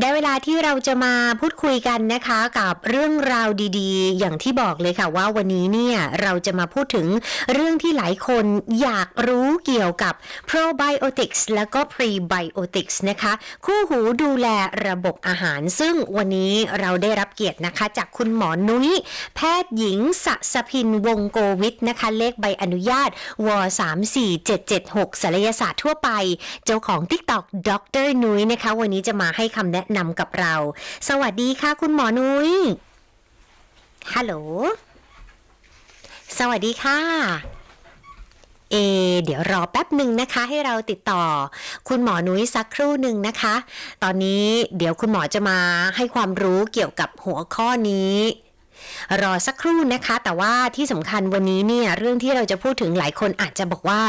ได้เวลาที่เราจะมาพูดคุยกันนะคะกับเรื่องราวดีๆ อย่างที่บอกเลยค่ะว่าวันนี้เนี่ยเราจะมาพูดถึงเรื่องที่หลายคนอยากรู้เกี่ยวกับ probiotics แล้วก็ prebiotics นะคะ คู่หูดูแลระบบอาหาร ซึ่งวันนี้เราได้รับเกียรตินะคะ จากคุณหมอนุ้ย แพทย์หญิงสสพินวงโกวิทนะคะ เลขใบอนุญาตว34776ศัลยศาสตร์ทั่วไป เจ้าของ TikTok ดรนุ้ยนะคะ วันนี้จะมาให้คำแนะนำกับเรา สวัสดีค่ะ คุณหมอนุ้ย ฮัลโหล สวัสดีค่ะ เอ เดี๋ยวรอแป๊บหนึ่งนะคะ ให้เราติดต่อ คุณหมอนุ้ยสักครู่หนึ่งนะคะ ตอนนี้เดี๋ยวคุณหมอจะมาให้ความรู้เกี่ยวกับหัวข้อนี้ รอสักครู่นะคะ แต่ว่าที่สำคัญวันนี้เนี่ยเรื่องที่เราจะพูดถึงหลายคนอาจจะบอกว่า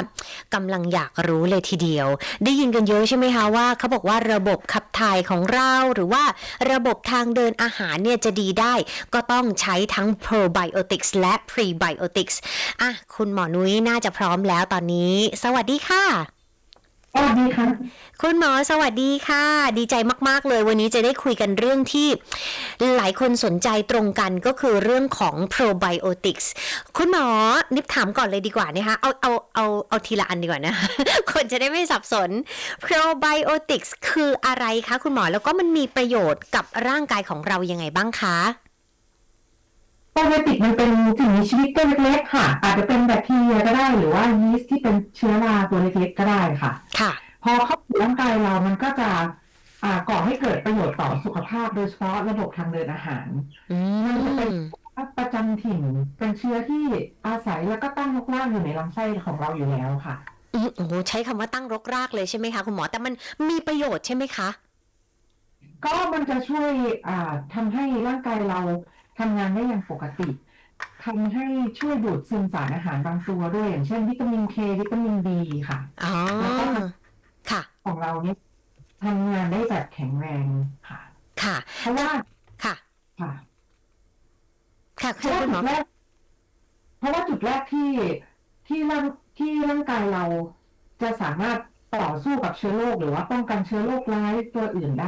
กำลังอยากรู้เลยทีเดียว ได้ยินกันเยอะใช่ไหมคะว่าเขาบอกว่าระบบขับถ่ายของเรา หรือว่าระบบทางเดินอาหารเนี่ยจะดีได้ ก็ต้องใช้ทั้ง probiotics และ prebiotics อะคุณหมอนุ้ยน่าจะพร้อมแล้วตอนนี้ สวัสดีค่ะ สวัสดีค่ะ คุณหมอสวัสดีค่ะ ดีใจมาก ๆ เลย วันนี้จะได้คุยกันเรื่องที่หลายคนสนใจตรงกันก็คือเรื่องของ probiotics คุณหมอนิบถามก่อนเลยดีกว่านะคะเอาเอาเอาเอาทีละอันดีกว่านะ คนจะได้ไม่สับสน probiotics คืออะไรคะคุณหมอแล้วก็มันมีประโยชน์กับร่างกายของเรายังไงบ้างคะ ปรไบโอติกมันเป็นสิ่งมีชีวิตตัวเล็กๆค่ะ อาจจะเป็นแบคทีเรียก็ได้ หรือว่ายีสต์ที่เป็นเชื้อราตัวเล็กๆก็ได้ค่ะ ค่ะ พอเข้าสู่ร่างกายเรามันก็จะอ่าก่อให้เกิดประโยชน์ต่อสุขภาพโดยเฉพาะระบบทางเดินอาหารอืมันจะเป็นมประจำถิ่นเป็นเชื้อที่อาศัยแล้วก็ตั้งรกรากอยู่ในลำไส้ของเราอยู่แล้วค่ะอืมโอ้โหใช้คำว่าตั้งรกรากเลยใช่ไหมคะคุณหมอแต่มันมีประโยชน์ใช่ไหมคะ ก็มันจะช่วยอ่าทำให้ร่างกายเรา ทำงานได้อย่างปกติทำให้ช่วยดูดซึมสารอาหารบางตัวด้วย อย่างเช่นวิตามินเควิตามินดีค่ะอ๋อแล้วก็ค่ะ ของเราเนี่ยทำงานได้แบบแข็งแรงค่ะ ค่ะ เพราะว่าค่ะ ค่ะ ค่ะเพคือราะว่าคุณหมจุอดแรกเพราะว่าจุดแรกที่ที่ร่างที่ร่างกายเราจะสามารถต่อสู้กับเชื้อโรคหรือว่าป้องกันเชื้อโรคร้ายตัวอื่นได้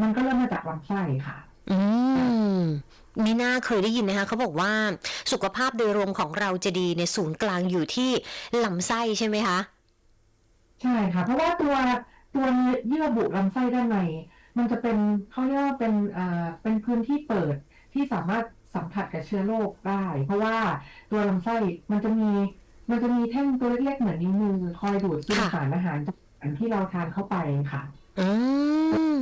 มันก็เริ่มมาจากลำไส้ค่ะ อืมมีน่าเคยได้ยินนะคะเขาบอกว่าสุขภาพโดยรวมของเราจะดีในศูนย์กลางอยู่ที่ลำไส้ใช่ไหมคะ ใช่ค่ะ เพราะว่าตัวตัวเยื่อบุลำไส้ด้านในมันจะเป็นเขาเรียกว่าเป็นอ่าเป็นพื้นที่เปิดที่สามารถสัมผัสกับเชื้อโรคได้ เพราะว่าตัวลำไส้มันจะมีมันจะมีแท่งตัวเล็กๆเหมือนนิ้วมือคอยดูดซึมค่ะสารอาหารจากอาหารที่เราทานเข้าไปค่ะ อืม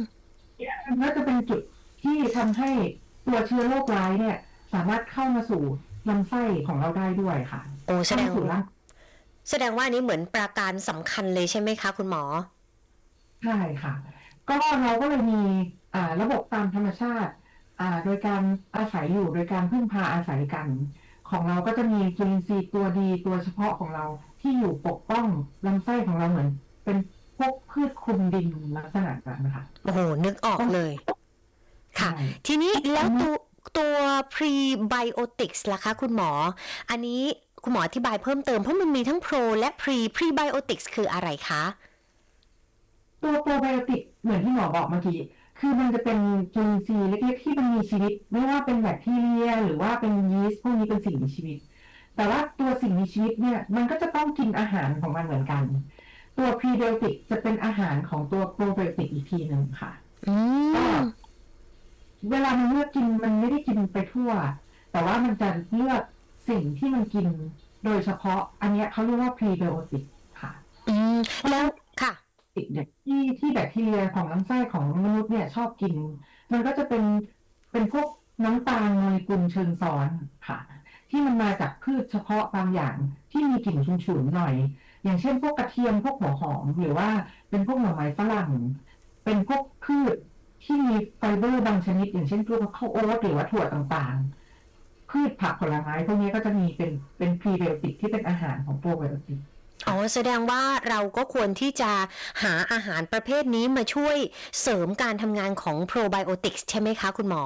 มันก็จะเป็นจุด ที่ทำให้ตัวเชื้อโรคร้ายเนี่ย สามารถเข้ามาสู่ลำไส้ของเราได้ด้วยค่ะโอ้แสดงเข้ามาสู่ร่างแสดงว่าอันนี้เหมือนปราการสำคัญเลยใช่ไหมคะ คุณหมอใช่ค่ะ ก็เราก็เลยมีอ่าระบบตามธรรมชาติอ่าโดยการอาศัยอยู่โดยการพึ่งพาอาศัยกัน ของเราก็จะมีจุลินทรีย์ตัวดีตัวเฉพาะของเราที่อยู่ปกป้องลำไส้ของเราเหมือน เป็นพวกพืชคลุมดินลักษณะนั้นนะคะ โอ้โห นึกออกเลย ค่ะ ใช่ ทีนี้แล้วตัวตัว prebiotics ล่ะคะคุณหมอ อันนี้คุณหมออธิบายเพิ่มเติมเพราะมันมีทั้ง pro และ pre prebiotics คืออะไรคะตัวโปรไบโอติกเหมือนที่หมอบอกเมื่อกี้คือมันจะเป็นจุลินทรีย์เล็กๆที่มันมีชีวิต ไม่ว่าเป็นแบคทีเรีย หรือว่าเป็นยีสต์พวกนี้เป็นสิ่งมีชีวิต แต่ว่าตัวสิ่งมีชีวิตเนี่ยมันก็จะต้องกินอาหารของมันเหมือนกัน ตัวพรีไบโอติกจะเป็นอาหารของตัวโปรไบโอติกอีกทีหนึ่งค่ะอืมเวลามันเลือกกินมันไม่ได้กินไปทั่ว แต่ว่ามันจะเลือกสิ่งที่มันกิน โดยเฉพาะอันเนี้ยเขาเรียกว่าพรีไบโอติกค่ะ อืมแล้วค่ะติกเนี่ยที่ที่แบคทีเรียของลำไส้ของมนุษย์เนี่ยชอบกิน มันก็จะเป็นเป็นพวกน้ำตาลโมเลกุลเชิงซ้อนค่ะ ที่มันมาจากพืชเฉพาะบางอย่างที่มีกลิ่นฉุนๆหน่อย อย่างเช่นพวกกระเทียมพวกหัวหอม หรือว่าเป็นพวกหน่อไม้ฝรั่ง เป็นพวกพืชที่มีไฟเบอร์บางชนิด อย่างเช่นพวกข้าวโอ๊ตหรือว่าถั่วต่างๆ พืชผักผลไม้พวกนี้ก็จะมีเป็นเป็นพรีไบโอติกที่เป็นอาหารของโปรไบโอติกอ๋อแสดงว่าเราก็ควรที่จะหาอาหารประเภทนี้มาช่วยเสริมการทำงานของ probiotics ใช่ไหมคะคุณหมอ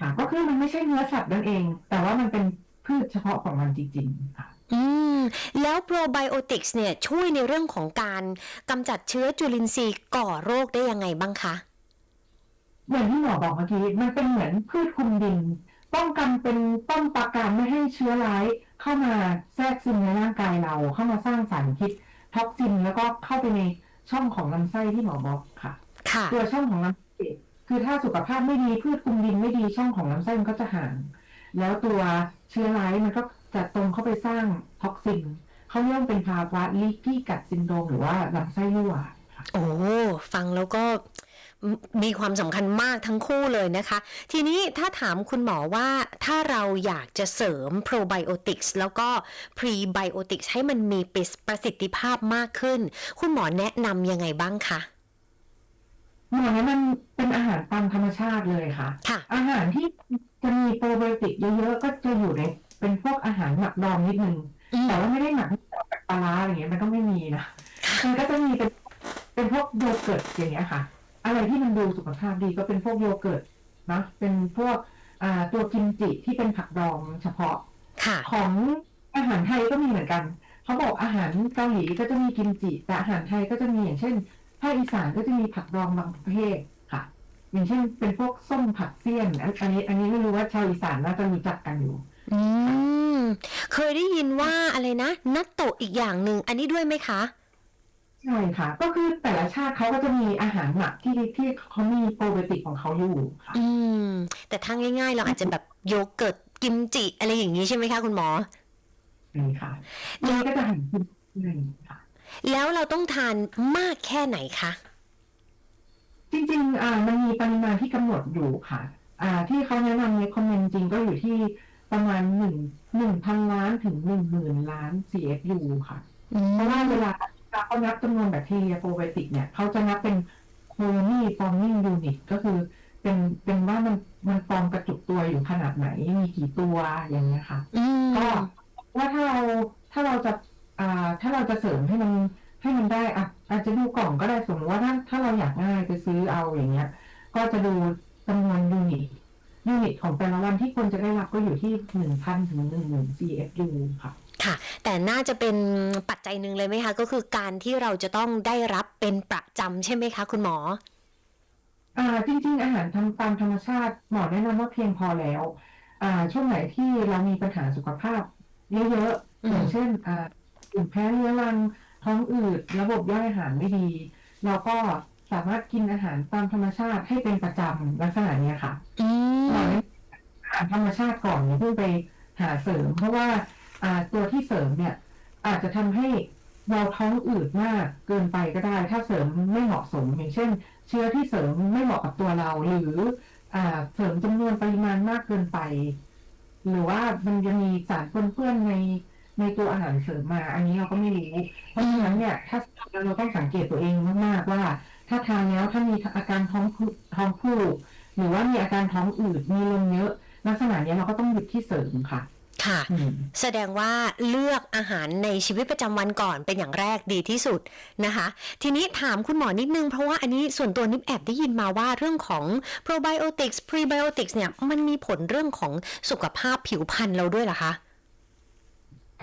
ค่ะก็คือมันไม่ใช่เนื้อสัตว์นั่นเอง แต่ว่ามันเป็นพืชเฉพาะของมันจริงๆค่ะอืม แล้ว probiotics เนี่ยช่วยในเรื่องของการกำจัดเชื้อจุลินทรีย์ก่อโรคได้ยังไงบ้างคะ เหมือนที่หมอบอกเมื่อกี้ มันเป็นเหมือนพืชคลุมดิน ป้องกันเป็นป้องปราการไม่ให้เชื้อร้ายเข้ามาแทรกซึมในร่างกายเรา เข้ามาสร้างสารพิษท็อกซินแล้วก็เข้าไปในช่องของลำไส้ที่หมอบอกค่ะค่ะตัวช่องของลำไส้คือถ้าสุขภาพไม่ดีพืชคลุมดินไม่ดีช่องของลำไส้มันก็จะห่าง แล้วตัวเชื้อร้ายมันก็จะตรงเข้าไปสร้างท็อกซินเขาเรียกว่าเป็นภาวะลีกี้กัดซินโดรมหรือว่าลำไส้รั่วค่ะโอ้ฟังแล้วก็ มมีความสำคัญมากทั้งคู่เลยนะคะ ทีนี้ถ้าถามคุณหมอว่าถ้าเราอยากจะเสริมโปรไบโอติกส์แล้วก็พรีไบโอติกส์ให้มันมีประสิทธิภาพมากขึ้น คุณหมอแนะนำยังไงบ้างคะหมอเนี่ยมันเป็นอาหารตามธรรมชาติเลยค่ะค่ะอาหารที่จะมีโปรไบโอติกเยอะๆก็จะอยู่ในเป็นพวกอาหารหมักดองนิดนึงอืมแต่ว่าไม่ได้หมักแบบปลาร้าอะไรเงี้ยมันก็ไม่มีนะมันก็จะมีเป็นเป็นพวกโยเกิร์ตอย่างเงี้ยค่ะ อะไรที่มันดูสุขภาพดีก็เป็นพวกโยเกิร์ตนะเป็นพวกอ่าตัวกิมจิที่เป็นผักดองเฉพาะค่ะของอาหารไทยก็มีเหมือนกันเขาบอกอาหารเกาหลีก็จะมีกิมจิแต่อาหารไทยก็จะมีอย่างเช่นภาคอีสานก็จะมีผักดองบางประเภทค่ะ อย่างเช่น เป็นพวกส้มผักเสี้ยนอันอันนี้ อันนี้ไม่รู้ว่าชาวอีสานน่าจะรู้จักกันอยู่ อืมเคยได้ยินว่าอะไรนะนัตโตะอีกอย่างหนึ่งอันนี้ด้วยไหมคะ ใช่ค่ะ ก็คือแต่ละชาติเขาก็จะมีอาหารหมักที่ที่เขามีโปรไบโอติกของเขาอยู่ค่ะอืม แต่ถ้าง่าย ๆ เราอาจจะแบบโยเกิร์ตกิมจิอะไรอย่างนี้ใช่ไหมคะคุณหมอนี่ค่ะนี่ก็จะหันกินหนึ่งค่ะ แล้วเราต้องทานมากแค่ไหนคะ จริงๆอ่ามันมีปริมาณที่กำหนดอยู่ค่ะ อ่า ที่เขาแนะนำในคอมเมนต์จริงก็อยู่ที่ประมาณหนึ่งหนึ่งพันล้านถึงหนึ่งหมื่นล้าน CFU ค่ะ อืมเพราะว่าเวลา เขานับจำนวนแบคทีเรียโปรไบโอติกเนี่ยเขาจะนับเป็น colony forming unit ก็คือเป็นเป็นว่ามันมันฟอร์มกระจุกตัวอยู่ขนาดไหนมีกี่ตัวอย่างเงี้ยค่ะอืมก็ว่าถ้าเราถ้าเราจะอ่าถ้าเราจะเสริมให้มันให้มันได้อะอาจจะดูกล่องก็ได้สม ที่หนึ่งพันถึงหนึ่งหมื่น CFU ค่ะค่ะ แต่น่าจะเป็นปัจจัยหนึ่งเลยไหมคะ ก็คือการที่เราจะต้องได้รับเป็นประจำใช่ไหมคะ คุณหมออ่าจริงๆ อาหารทำตามธรรมชาติหมอแนะนำว่าเพียงพอแล้ว อ่าช่วงไหนที่เรามีปัญหาสุขภาพเยอะอืมๆอย่างเช่นอ่าอุ่นแพ้เรื้อรังท้องอืดระบบย่อยอาหารไม่ดี เราก็สามารถกินอาหารตามธรรมชาติให้เป็นประจำลักษณะเนี้ยค่ะอืหม ธรรมชาติก่อนอย่าเพิ่งไปหาเสริม เพราะว่าตัวที่เสริมเนี่ย อาจจะทำให้เราท้องอืดมากเกินไปก็ได้ ถ้าเสริมไม่เหมาะสม อย่างเช่น เชื้อที่เสริมไม่เหมาะกับตัวเราหรืออเสริมจำนวนปริมาณมากเกินไป หรือว่ามันจะมีสารปนเปื้อนในในตัวอาหารเสริมมา อันนี้เราก็ไม่รู้เพราะฉะนั้นเนี่ย ถ้าเราต้องสังเกตตัวเองมากๆว่า ถ้าทานแล้วถ้ามีอาการท้องผูกท้องผูกหรือว่ามีอาการท้องอืดมีลมเยอะ ลักษณะเนี้ยเราก็ต้องหยุดที่เสริมค่ะค่ะอืมแสดงว่าเลือกอาหารในชีวิตประจำวันก่อนเป็นอย่างแรกดีที่สุดนะคะ ทีนี้ถามคุณหมอนิดนึง เพราะว่าอันนี้ส่วนตัวนิบแอบได้ยินมาว่าเรื่องของ probiotics prebiotics เนี่ยมันมีผลเรื่องของสุขภาพผิวพรรณเราด้วยเหรอคะ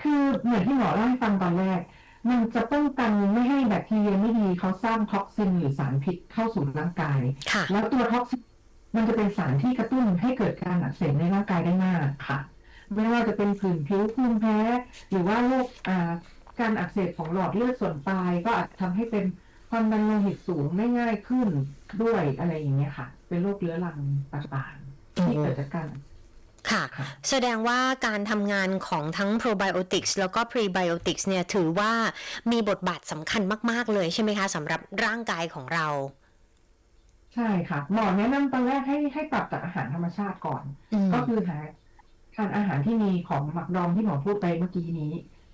คือเหมือนที่หมอเล่าให้ฟังตอนแรก มันจะป้องกันไม่ให้แบคทีเรียไม่ดีเขาสร้างท็อกซินหรือสารพิษเข้าสู่ร่างกายค่ะแล้วตัวท็อกซิน มันจะเป็นสารที่กระตุ้นให้เกิดการอักเสบในร่างกายได้มากค่ะ ไม่ว่าจะเป็นผื่นผิวภูมิแพ้ หรือว่าโรคอ่าการอักเสบของหลอดเลือดส่วนปลาย ก็อาจทำให้เป็นความดันโลหิตสูงได้ง่ายขึ้นด้วยอะไรอย่างเงี้ยค่ะ เป็นโรคเรื้อรังต่างๆที่เกิดจากการอักเสบค่ะค่ะ แสดงว่าการทำงานของทั้ง probiotics แล้วก็ prebiotics เนี่ยถือว่ามีบทบาทสำคัญมาก ๆ เลยใช่ไหมคะสำหรับร่างกายของเรา ใช่ค่ะ หมอแนะนำตอนแรกให้ให้ปรับจากอาหารธรรมชาติก่อน อืมก็คือหาทานอาหารที่มีของหมักดองที่หมอพูดไปเมื่อกี้นี้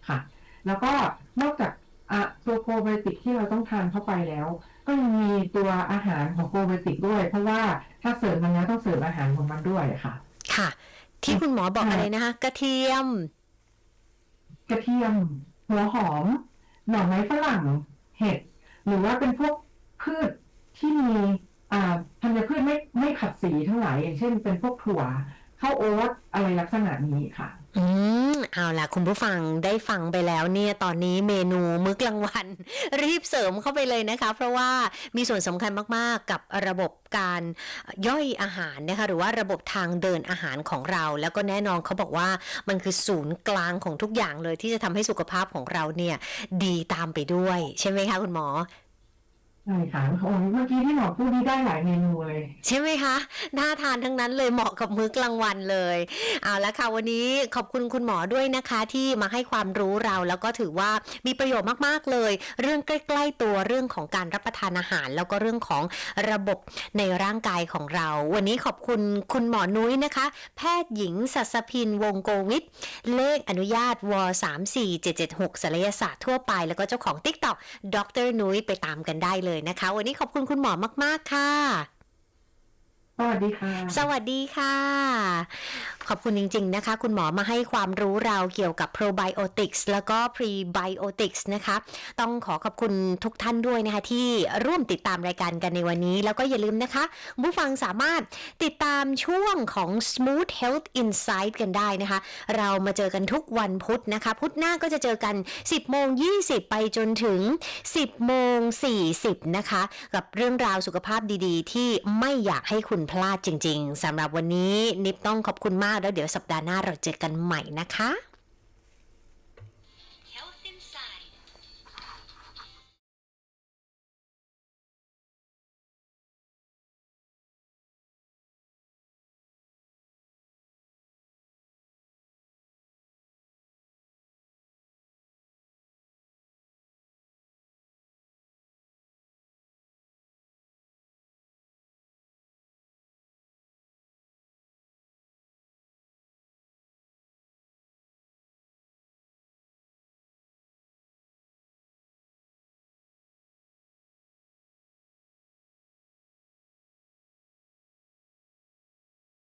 ค่ะ แล้วก็นอกจากอะตัวโปรไบโอติกที่เราต้องทานเข้าไปแล้ว ก็ยังมีตัวอาหารของโปรไบโอติกด้วย เพราะว่าถ้าเสริมมันแล้วต้องเสริมอาหารของมันด้วยค่ะ ค่ะ ที่คุณหมอบอกค่ะอะไรนะคะ กระเทียม กระเทียม หัวหอม หน่อไม้ฝรั่ง เห็ด หรือว่าเป็นพวกพืชที่มีอ่า ธัญพืชไม่ไม่ขัดสีทั้งหลาย อย่างเช่นเป็นพวกถั่วข้าวโอ๊ตอะไรลักษณะนี้ค่ะ อืม เอาล่ะ คุณผู้ฟังได้ฟังไปแล้วเนี่ย ตอนนี้เมนูมื้อกลางวัน รีบเสริมเข้าไปเลยนะคะ เพราะว่ามีส่วนสำคัญมาก ๆ กับระบบการย่อยอาหารนะคะ หรือว่าระบบทางเดินอาหารของเรา แล้วก็แน่นอนเขาบอกว่ามันคือศูนย์กลางของทุกอย่างเลยที่จะทำให้สุขภาพของเราเนี่ย ดีตามไปด้วย ใช่ไหมคะคุณหมอ ช่ค่ะโอ้ยเมื่อกี้ที่หมอพูดนี่ได้หลายเมนูเลย ใช่ไหมคะน่าทานทั้งนั้นเลยเหมาะกับมื้อกลางวันเลยเอาละค่ะวันนี้ขอบคุณคุณหมอด้วยนะคะ ที่มาให้ความรู้เราแล้วก็ถือว่ามีประโยชน์มากๆเลย เรื่องใกล้ ๆ ตัวเรื่องของการรับประทานอาหาร แล้วก็เรื่องของระบบในร่างกายของเรา วันนี้ขอบคุณคุณหมอนุ้ยนะคะ แพทย์หญิงสัสพินวงโกวิทเลขอนุญาตว34776ศัลยศาสตร์ทั่วไป แล้วก็เจ้าของ TikTok ดรนุ้ยไปตามกันได้เลยนะคะ วันนี้ขอบคุณคุณหมอมาก ๆ ค่ะ สวัสดีค่ะ สวัสดีค่ะ ขอบคุณจริง ๆ นะคะ คุณหมอมาให้ความรู้เราเกี่ยวกับ probiotics แล้วก็ prebiotics นะคะ ต้องขอขอบคุณทุกท่านด้วยนะคะ ที่ร่วมติดตามรายการกันในวันนี้ แล้วก็อย่าลืมนะคะผู้ฟังสามารถติดตามช่วงของ Smooth Health Insight กันได้นะคะ เรามาเจอกันทุกวันพุธนะคะ พุธหน้าก็จะเจอกัน 10โมง20 ไปจนถึง 10โมง40 นะคะ กับเรื่องราวสุขภาพดีๆ ที่ไม่อยากให้คุณพลาดจริง ๆสำหรับวันนี้นิปต้องขอบคุณมากแล้วเดี๋ยวสัปดาห์หน้าเราเจอกันใหม่นะคะ